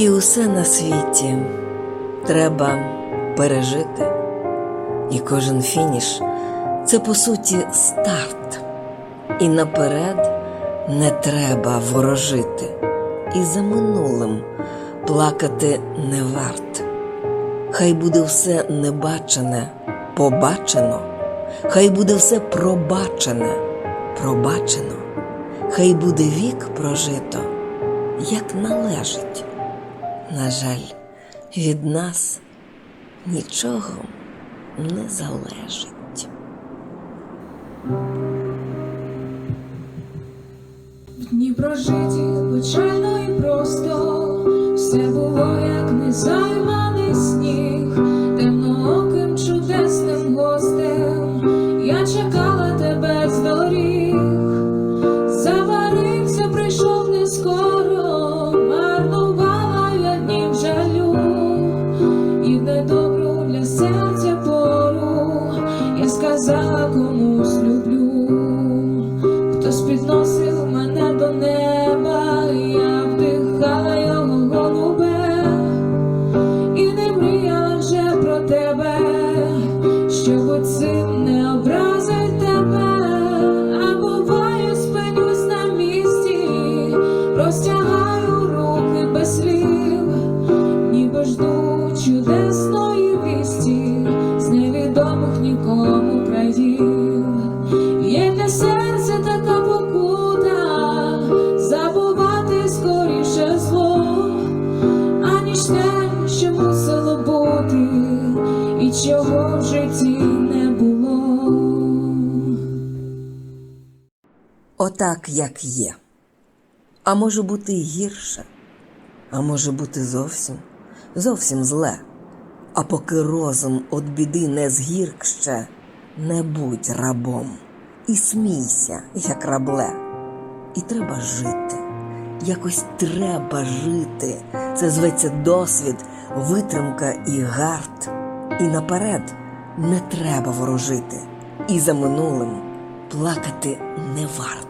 І усе на світі треба пережити. І кожен фініш це по суті старт. І наперед не треба ворожити. І за минулим плакати не варт. Хай буде все небачене, побачено, хай буде все пробачене, пробачено, хай буде вік прожито, як належить. На жаль, від нас нічого не залежить. Дні прожиті печально і просто, все було як незайманий Отак, як є. А може бути й гірше, а може бути зовсім, зовсім зле. А поки розум от біди не згірк ще, не будь рабом і смійся, як рабле. І треба жити, якось треба жити. Це зветься досвід, витримка і гард. І наперед не треба ворожити, і за минулим плакати не варт.